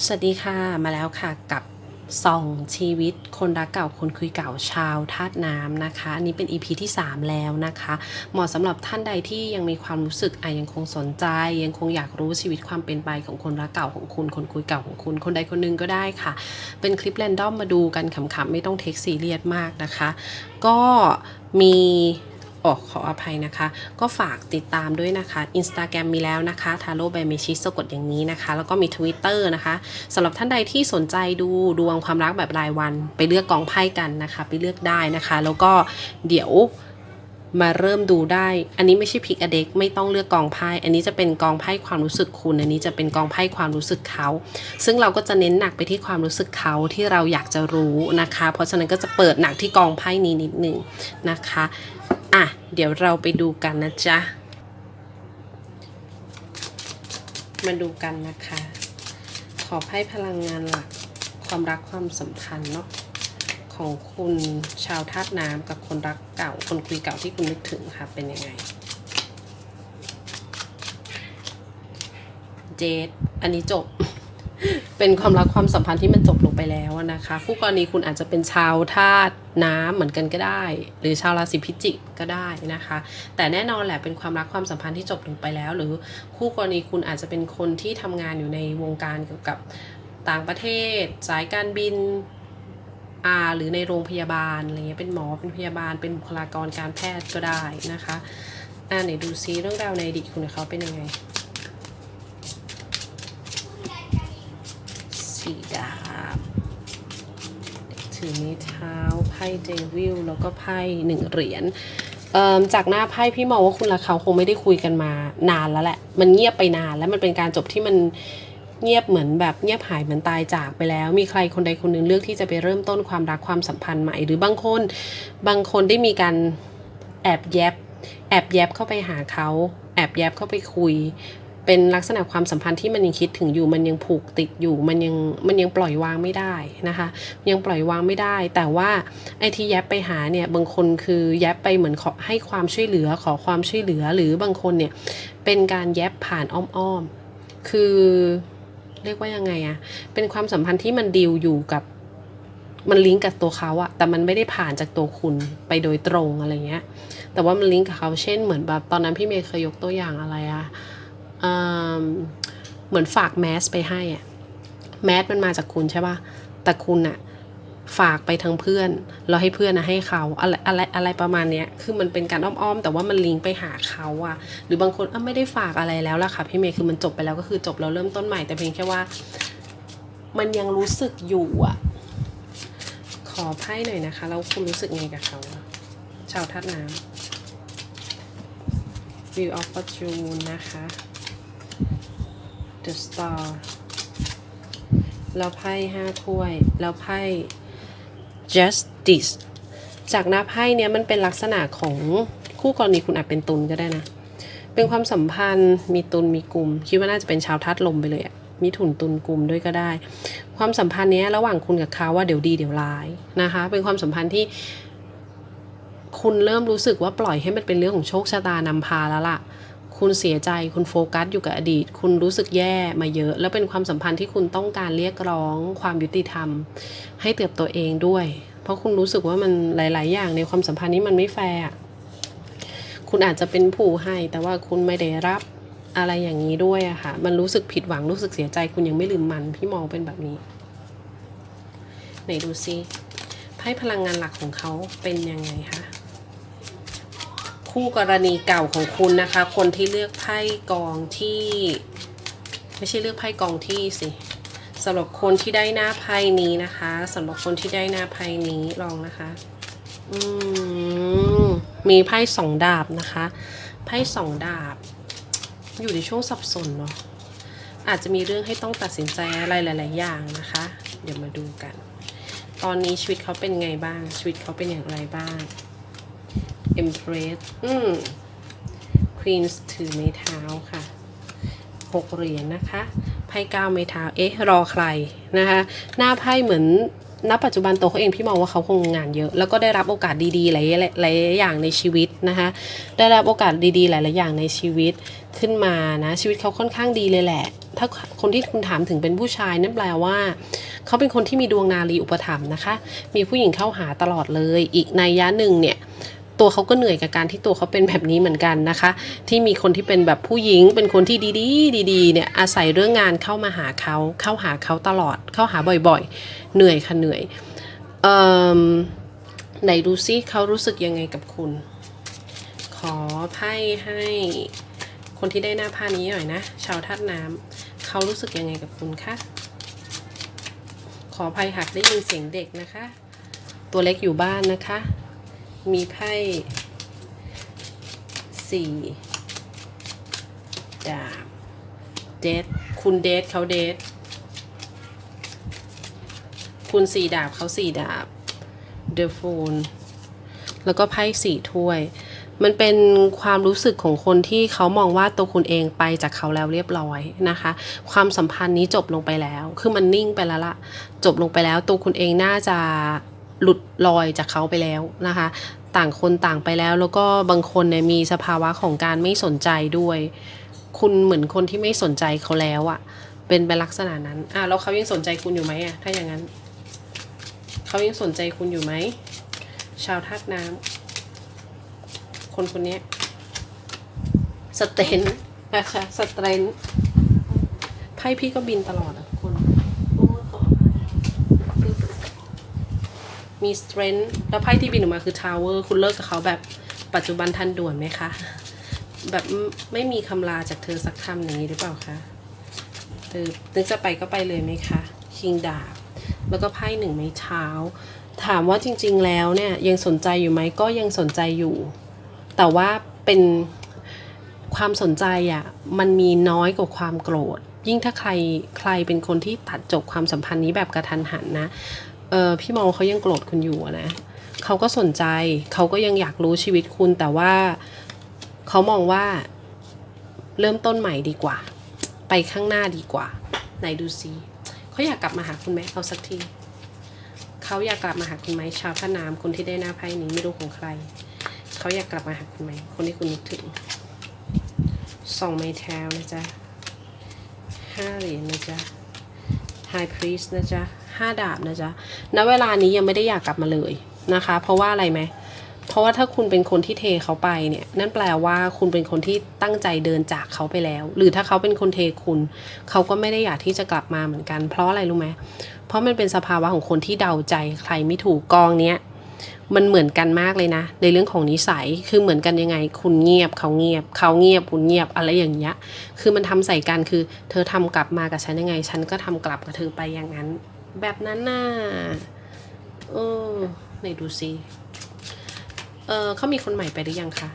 สวัสดีค่ะมาแล้วค่ะกับส่องชีวิตคนรักเก่าคนคุยเก่าชาวธาตุน้ำนะคะ อันนี้เป็น EP ที่ 3 แล้วนะคะ เหมาะสำหรับท่านใดที่ยังมีความรู้สึกอะยังคงสนใจ ยังคงอยากรู้ชีวิตความเป็นไปของคนรักเก่าของคุณคนคุยเก่าของคุณ คนใดคนหนึ่งก็ได้ค่ะ เป็นคลิปแรนดอมมาดูกันขำๆไม่ต้องเทคซีเรียสมากนะคะ ก็มี ออขออภัยนะคะ ก็ฝากติดตามด้วยนะคะ Instagram มีแล้วนะคะ t a r o b y m e c h i สะกดอย่างนี้นะคะ แล้วก็มี Twitter นะคะสำหรับท่านใดที่สนใจดูดวงความรักแบบรายวัน ไปเลือกกองไพ่กันนะคะ ไปเลือกได้นะคะ แล้วก็เดี๋ยวมาเริ่มดูได้ อันนี้ไม่ใช่พิกอเด็กไม่ต้องเลือกกองไพ่ อันนี้จะเป็นกองไพ่ความรู้สึกคุณ อันนี้จะเป็นกองไพ่ความรู้สึกเขา ซึ่งเราก็จะเน้นหนักไปที่ความรู้สึกเขาที่เราอยากจะรู้นะคะ เพราะฉะนั้นก็จะเปิดหนักที่กองไพ่นี้นิดหนึ่งนะคะ อะ เดี๋ยวเราไปดูกันนะจ๊ะ มาดูกันนะคะ ขอไพ่พลังงานหลักความรักความสัมพันธ์เนาะของคุณชาวธาตุน้ำกับคนรักเก่า คนคุยเก่าที่คุณนึกถึงค่ะ เป็นยังไงเจดอันนี้จบ เป็นความรักความสัมพันธ์ที่มันจบลงไปแล้วนะคะ คู่กรณีคุณอาจจะเป็นชาวธาตุน้ำเหมือนกันก็ได้ หรือชาวราศีพิจิกก็ได้นะคะ แต่แน่นอนแหละเป็นความรักความสัมพันธ์ที่จบลงไปแล้ว หรือคู่กรณีคุณอาจจะเป็นคนที่ทำงานอยู่ในวงการเกี่ยวกับต่างประเทศ สายการบินอาหรือในโรงพยาบาลอะไรเงี้ยเป็นหมอเป็นพยาบาล เป็นบุคลากรการแพทย์ก็ได้นะคะอ่าไหนดูซิเรื่องราวในอดีตคุณเขาเป็นยังไง สีดาบ ถือไม้เท้าไพ่เดวิลแล้วก็ไพ่หนึ่งเหรียญจากหน้าไพ่พี่มองว่าคุณและเขาคงไม่ได้คุยกันมานานแล้วแหละ มันเงียบไปนานแล้วมันเป็นการจบที่มันเงียบเหมือนแบบเงียบหายเหมือนตายจากไปแล้ว มีใครคนใดคนหนึ่งเลือกที่จะไปเริ่มต้นความรักความสัมพันธ์ใหม่ หรือบางคนบางคนได้มีการแอบแยบแอบแยบเข้าไปหาเขาแอบแยบเข้าไปคุย เป็นลักษณะความสัมพันธ์ที่มันยังคิดถึงอยู่มันยังผูกติดอยู่มันยังมันยังปล่อยวางไม่ได้นะคะ ยังปล่อยวางไม่ได้ แต่ว่าไอ้ที่แยบไปหาเนี่ยบางคนคือแยบไปเหมือนขอให้ความช่วยเหลือขอความช่วยเหลือหรือบางคนเนี่ยเป็นการแยบผ่านอ้อมๆคือเรียกว่ายังไงอะเป็นความสัมพันธ์ที่มันดีลอยู่กับมันลิงก์กับตัวเขาอะแต่มันไม่ได้ผ่านจากตัวคุณไปโดยตรงอะไรเงี้ย แต่ว่ามันลิงก์กับเขาเช่นเหมือนแบบตอนนั้นพี่เมย์เคยยกตัวอย่างอะไรอะ เหมือนฝากแมสไปให้อะแมสมันมาจากคุณใช่ป่ะ แต่คุณอะฝากไปทางเพื่อนแล้วให้เพื่อนนะให้เขาอะไรอะไรอะไรประมาณเนี้ยคือมันเป็นการอ้อมๆ แต่ว่ามันลิงก์ไปหาเขาอะหรือบางคนอะไม่ได้ฝากอะไรแล้วล่ะค่ะพี่เมย์คือมันจบไปแล้วก็คือจบแล้วเริ่มต้นใหม่แต่เพียงแค่ว่า มันยังรู้สึกอยู่อะขอไพ่หน่อยนะคะแล้วคุณรู้สึกไงกับเขาชาวธาตุน้ำ View of Fortune นะคะ The Star แล้วไพ่ห้าถ้วย แล้วไพ่ Justice จากหน้าไพ่เนี้ยมันเป็นลักษณะของคู่กรณีคุณอาจเป็นตุลก็ได้นะ เป็นความสัมพันธ์มีตุลมีกลุ่ม คิดว่าน่าจะเป็นชาวธาตุลมไปเลยอะมีถุนตุลกลุ่มด้วยก็ได้ ความสัมพันธ์เนี้ยระหว่างคุณกับเขาว่าเดี๋ยวดีเดี๋ยวร้ายนะคะ เป็นความสัมพันธ์ที่คุณเริ่มรู้สึกว่าปล่อยให้มันเป็นเรื่องของโชคชะตานำพาแล้วล่ะ คุณเสียใจ คุณโฟกัสอยู่กับอดีต คุณรู้สึกแย่มาเยอะ แล้วเป็นความสัมพันธ์ที่คุณต้องการเรียกร้องความยุติธรรม ให้เติบตัวเองด้วย เพราะคุณรู้สึกว่ามันหลาย ๆ อย่างในความสัมพันธ์นี้มันไม่แฟร์คุณอาจจะเป็นผู้ให้ แต่ว่าคุณไม่ได้รับอะไรอย่างนี้ด้วยอะค่ะ มันรู้สึกผิดหวังรู้สึกเสียใจ คุณยังไม่ลืมมันพี่มองเป็นแบบนี้ไหนดูซิไพ่พลังงานหลักของเขาเป็นยังไงคะ คู่กรณีเก่าของคุณนะคะ คนที่เลือกไพ่กองที่ ไม่ใช่เลือกไพ่กองที่สิสำหรับคนที่ได้หน้าไพ่นี้นะคะสำหรับคนที่ได้หน้าไพ่นี้ลองนะคะ อืมมีไพ่สองดาบนะคะไพ่สองดาบ อยู่ในช่วงสับสนเนาะอาจจะมีเรื่องให้ต้องตัดสินใจอะไรหลาย ๆ อย่างนะคะ เดี๋ยวมาดูกัน ตอนนี้ชีวิตเขาเป็นไงบ้าง ชีวิตเขาเป็นอย่างไรบ้าง Empress อืม Queens ถือไม้เท้าค่ะหกเหรียญนะคะไพ่เก้าไม้เท้าเอ๊ะรอใครนะคะ หน้าไพ่เหมือนณปัจจุบันตัวเขาเองพี่มองว่าเขาคงงานเยอะ แล้วก็ได้รับโอกาสดีๆหลายหลายอย่างในชีวิตนะคะได้รับโอกาสดีๆ หลายๆอย่างในชีวิตขึ้นมานะชีวิตเขาค่อนข้างดีเลยแหละ ถ้าคนที่คุณถามถึงเป็นผู้ชายนั่นแปลว่า เขาเป็นคนที่มีดวงนารีอุปถัมภ์นะคะ มีผู้หญิงเข้าหาตลอดเลย อีกในยยะหนึ่งเนี่ย ตัวเขาก็เหนื่อยกับการที่ตัวเขาเป็นแบบนี้เหมือนกันนะคะ ที่มีคนที่เป็นแบบผู้หญิง เป็นคนที่ดีๆ ดีๆเนี่ยอาศัยเรื่องงานเข้ามาหาเขาเข้าหาเขาตลอด เข้าหาบ่อยๆ เหนื่อยค่ะเหนื่อยเอ่มไหนดูซิเขารู้สึกยังไงกับคุณ ขอไพ่ให้คนที่ได้หน้าผ้านี้หน่อยนะ ชาวธาตุน้ำเขารู้สึกยังไงกับคุณคะขออภัยหากได้ยินเสียงเด็กนะคะ ตัวเล็กอยู่บ้านนะคะ มีไพ่สี่ดาบเดทคุณเดทเขาเดทคุณสี่ดาบเขาสี่ดาบเดอะโฟนแล้วก็ไพ่สี่ถ้วย มันเป็นความรู้สึกของคนที่เขามองว่าตัวคุณเองไปจากเขาแล้วเรียบร้อยนะคะ ความสัมพันธ์นี้จบลงไปแล้ว คือมันนิ่งไปแล้วละจบลงไปแล้วตัวคุณเองน่าจะ หลุดลอยจากเขาไปแล้วนะคะ ต่างคนต่างไปแล้ว แล้วก็บางคนเนี่ยมีสภาวะของการไม่สนใจด้วย คุณเหมือนคนที่ไม่สนใจเขาแล้วอะเป็นไปลักษณะนั้นอะแล้วเขายังสนใจคุณอยู่ไหมอะถ้าอย่างนั้นเขายังสนใจคุณอยู่ไหมชาวธาตุน้ำคนคนนี้สเตนนะคะสเตนไพ่พี่ก็บินตลอดอะคนโอ้ขออภัย มีสเตรนแล้วไพ่ที่บินออกมาคือทาวเวอร์คุณเลิกกับเขาแบบปัจจุบันทันด่วนไหมคะ แบบไม่มีคำลาจากเธอสักคำอย่างนี้หรือเปล่าคะเธอนึกจะไปก็ไปเลยไหมคะ คิงดาบ แล้วก็ไพ่หนึ่งไม้เท้า ถามว่าจริง ๆ แล้วเนี่ยยังสนใจอยู่ไหมก็ยังสนใจอยู่ แต่ว่าเป็นความสนใจอะ่ะมันมีน้อยกว่าความโกรธ ยิ่งถ้าใครใครเป็นคนที่ตัดจบความสัมพันธ์นี้แบบกระทันหันนะ เออพี่มองเขายังโกรธคุณอยู่นะเขาก็สนใจเขาก็ยังอยากรู้ชีวิตคุณแต่ว่าเขามองว่าเริ่มต้นใหม่ดีกว่า ไปข้างหน้าดีกว่า ไหนดูซิเขาอยากกลับมาหาคุณไหมเอาสักทีเขาอยากกลับมาหาคุณไหมชาวพระนามคนที่ได้หน้าไพ่นี้ไม่รู้ของใครเขาอยากกลับมาหาคุณไหมคนที่คุณนึกถึงสองไม้เท้านะจ๊ะห้าเหรียญนะจ๊ะ High Priest นะจ๊ะ ห้าดาบนะจ๊ะ ณ เวลานี้ยังไม่ได้อยากกลับมาเลยนะคะ เพราะว่าอะไรไหม เพราะว่าถ้าคุณเป็นคนที่เทเขาไปเนี่ย นั่นแปลว่าคุณเป็นคนที่ตั้งใจเดินจากเขาไปแล้ว หรือถ้าเขาเป็นคนเทคุณ เขาก็ไม่ได้อยากที่จะกลับมาเหมือนกัน เพราะอะไรรู้ไหม เพราะมันเป็นสภาวะของคนที่เดาใจใครไม่ถูกกองเนี้ยมันเหมือนกันมากเลยนะ ในเรื่องของนิสัยคือเหมือนกันยังไง คุณเงียบเขาเงียบ เขาเงียบคุณเงียบอะไรอย่างเงี้ย คือมันทำใส่กันคือ เธอทำกลับมากับฉันยังไง ฉันก็ทำกลับกับเธอไปอย่างนั้น แบบนั้นน่ะเออไหนดูซิเออเขามีคนใหม่ไปหรือยังคะ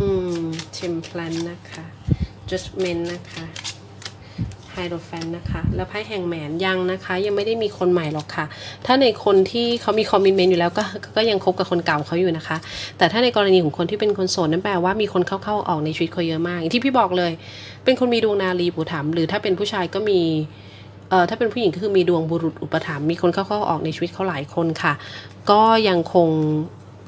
อืมเทมเพลนนะคะ judgment นะคะ ไฮโดรแฟนนะคะ แล้วไพ่แห่งแหมนยังนะคะ ยังไม่ได้มีคนใหม่หรอกค่ะ ถ้าในคนที่เขามีคอมมิชเมนต์อยู่แล้วก็ก็ยังคบกับคนเก่าเขาอยู่นะคะ แต่ถ้าในกรณีของคนที่เป็นคนโสดนั่นแปลว่ามีคนเข้าๆออกในชีวิตเขาเยอะมากอย่างที่พี่บอกเลย เป็นคนมีดวงนารีอุปถัมหรือถ้าเป็นผู้ชายก็มีเอ่อถ้าเป็นผู้หญิงก็คือมีดวงบุรุษอุปถัมภ์มีคนเข้าๆออกในชีวิตเขาหลายคนค่ะ ก็ยังคง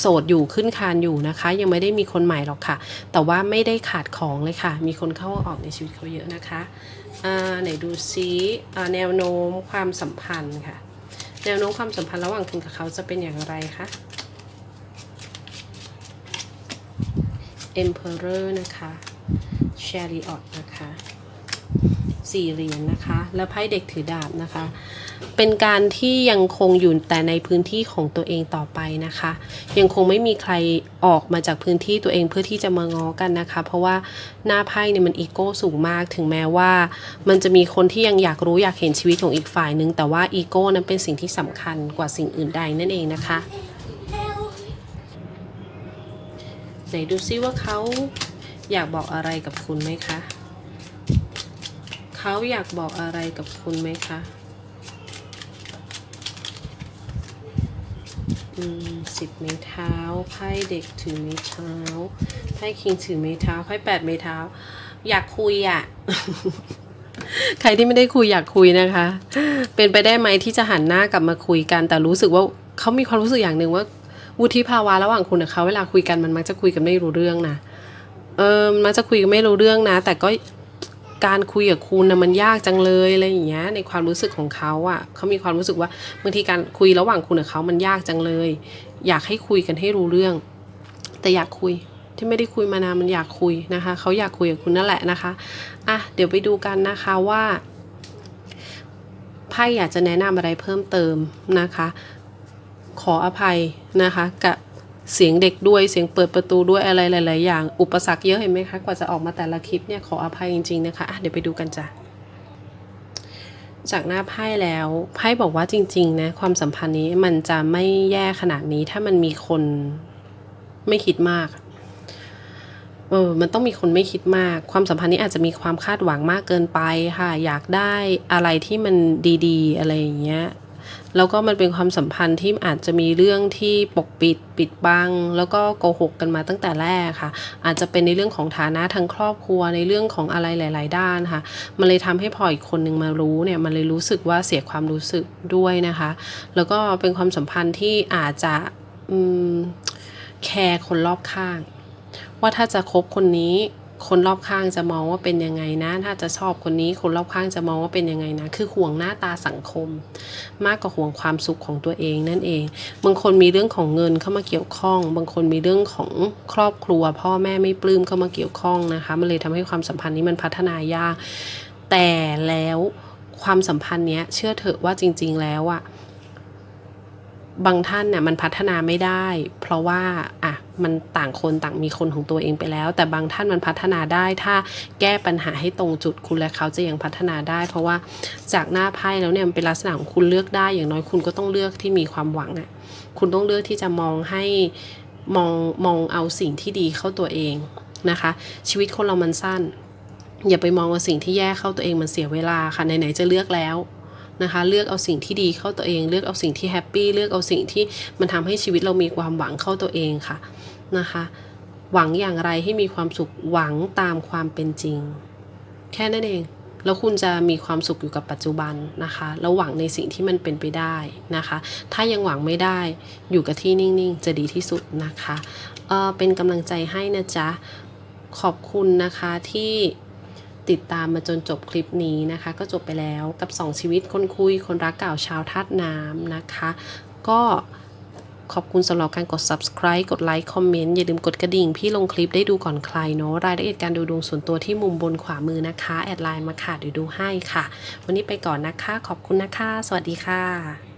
โสดอยู่ขึ้นคานอยู่นะคะ ยังไม่ได้มีคนใหม่หรอกค่ะ แต่ว่าไม่ได้ขาดของเลยค่ะ มีคนเข้าออกในชีวิตเขาเยอะนะคะ ไหนดูซิอ่าแนวโน้มความสัมพันธ์ค่ะ แนวโน้มความสัมพันธ์ระหว่างคุณกับเขาจะเป็นอย่างไรคะ Emperor นะคะ Chariot นะคะสี่เหรียญนะคะ แล้วไพ่เด็กถือดาบนะคะ เป็นการที่ยังคงอยู่แต่ในพื้นที่ของตัวเองต่อไปนะคะ ยังคงไม่มีใครออกมาจากพื้นที่ตัวเองเพื่อที่จะมาง้อกันนะคะ เพราะว่าหน้าไพ่เนี่ยมันอีโก้สูงมากถึงแม้ว่า มันจะมีคนที่ยังอยากรู้อยากเห็นชีวิตของอีกฝ่ายนึง แต่ว่าอีโก้นั้นเป็นสิ่งที่สำคัญกว่าสิ่งอื่นใดนั่นเองนะคะไหนดูซิว่าเขาอยากบอกอะไรกับคุณไหมคะเขาอยากบอกอะไรกับคุณไหมคะ อืม สิบไม้เท้าไพ่เด็กถือไม้เท้าไพ่คิงถือไม้เท้าไพ่แปดไม้เท้า อยากคุยอะ ใครที่ไม่ได้คุยอยากคุยนะคะ เป็นไปได้ไหมที่จะหันหน้ากลับมาคุยกัน แต่รู้สึกว่าเขามีความรู้สึกอย่างหนึ่งว่าวุฒิภาวะระหว่างคุณกับเขาเวลาคุยกันมันมักจะคุยกันไม่รู้เรื่องนะเออมันมักจะคุยกันไม่รู้เรื่องนะ แต่ก็ การคุยกับคุณนะมันยากจังเลยอะไรอย่างเงี้ยในความรู้สึกของเขาอะ่ะเขามีความรู้สึกว่าบางทีการคุยระหว่างคุณกับเขามันยากจังเลย อยากให้คุยกันให้รู้เรื่อง แต่อยากคุยที่ไม่ได้คุยมานานมันอยากคุยนะคะเขาอยากคุยกับคุณนั่นแหละนะคะอะเดี๋ยวไปดูกันนะคะว่าไพ่อยากจะแนะนำอะไรเพิ่มเติมนะคะ ขออภัยนะคะกับ เสียงเด็กด้วยเสียงเปิดประตูด้วยอะไรหลาย ๆ อย่าง อุปสรรคเยอะเห็นไหมคะกว่าจะออกมาแต่ละคลิปเนี่ยขออภัยจริง ๆ นะคะะเดี๋ยวไปดูกันจ้ะจากหน้าไพ่แล้วไพ่บอกว่าจริง ๆ นะ ความสัมพันธ์นี้มันจะไม่แย่ขนาดนี้ ถ้ามันมีคนไม่คิดมากเออมันต้องมีคนไม่คิดมาก ความสัมพันธ์นี้อาจจะมีความคาดหวังมากเกินไปค่ะ อยากได้อะไรที่มันดี ๆ อะไรอย่างเงี้ย แล้วก็มันเป็นความสัมพันธ์ที่อาจจะมีเรื่องที่ปกปิดปิดบัง แล้วก็โกหกกันมาตั้งแต่แรกค่ะ อาจจะเป็นในเรื่องของฐานะทางครอบครัวในเรื่องของอะไรหลาย ๆ ด้านค่ะ มันเลยทำให้พออีกคนนึงมารู้เนี่ยมันเลยรู้สึกว่าเสียความรู้สึกด้วยนะคะ แล้วก็เป็นความสัมพันธ์ที่อาจจะแคร์คนรอบข้าง ว่าถ้าจะคบคนนี้ คนรอบข้างจะมองว่าเป็นยังไงนะ ถ้าจะชอบคนนี้คนรอบข้างจะมองว่าเป็นยังไงนะ คือห่วงหน้าตาสังคม มากกว่าห่วงความสุขของตัวเองนั่นเอง บางคนมีเรื่องของเงินเข้ามาเกี่ยวข้อง บางคนมีเรื่องของครอบครัว พ่อแม่ไม่ปลื้มเข้ามาเกี่ยวข้องนะคะ มันเลยทำให้ความสัมพันธ์นี้มันพัฒนายาก แต่แล้วความสัมพันธ์เนี้ยเชื่อเถอะว่าจริง ๆ แล้วอะ บางท่านเนี่ยมันพัฒนาไม่ได้ เพราะว่าอะมันต่างคนต่างมีคนของตัวเองไปแล้ว แต่บางท่านมันพัฒนาได้ ถ้าแก้ปัญหาให้ตรงจุดคุณและเขาจะยังพัฒนาได้ เพราะว่าจากหน้าไพ่แล้วเนี่ยมันเป็นลักษณะของคุณเลือกได้ อย่างน้อยคุณก็ต้องเลือกที่มีความหวังอะคุณต้องเลือกที่จะมองให้มองมองเอาสิ่งที่ดีเข้าตัวเองนะคะ ชีวิตคนเรามันสั้น อย่าไปมองว่าสิ่งที่แย่เข้าตัวเองมันเสียเวลาค่ะไหนๆจะเลือกแล้ว นะคะ เลือกเอาสิ่งที่ดีเข้าตัวเอง เลือกเอาสิ่งที่แฮปปี้ เลือกเอาสิ่งที่มันทำให้ชีวิตเรามีความหวังเข้าตัวเองค่ะนะคะ หวังอย่างไรให้มีความสุข หวังตามความเป็นจริง แค่นั้นเอง แล้วคุณจะมีความสุขอยู่กับปัจจุบันนะคะ แล้วหวังในสิ่งที่มันเป็นไปได้นะคะ ถ้ายังหวังไม่ได้ อยู่กับที่นิ่งๆ จะดีที่สุดนะคะเออเป็นกำลังใจให้นะจ๊ะ ขอบคุณนะคะที่ ติดตามมาจนจบคลิปนี้นะคะ ก็จบไปแล้วกับ 2 ชีวิตคนคุยคนรักเก่าชาวธาตุน้ำนะคะ ก็ขอบคุณสำหรับการกด subscribe กดไลค์คอมเมนต์อย่าลืมกดกระดิ่ง พี่ลงคลิปได้ดูก่อนใครเนาะรายละเอียดการดูดวงส่วนตัวที่มุมบนขวามือนะคะ แอดไลน์มาค่ะเดี๋ยวดูให้ค่ะ วันนี้ไปก่อนนะคะ ขอบคุณนะคะ สวัสดีค่ะ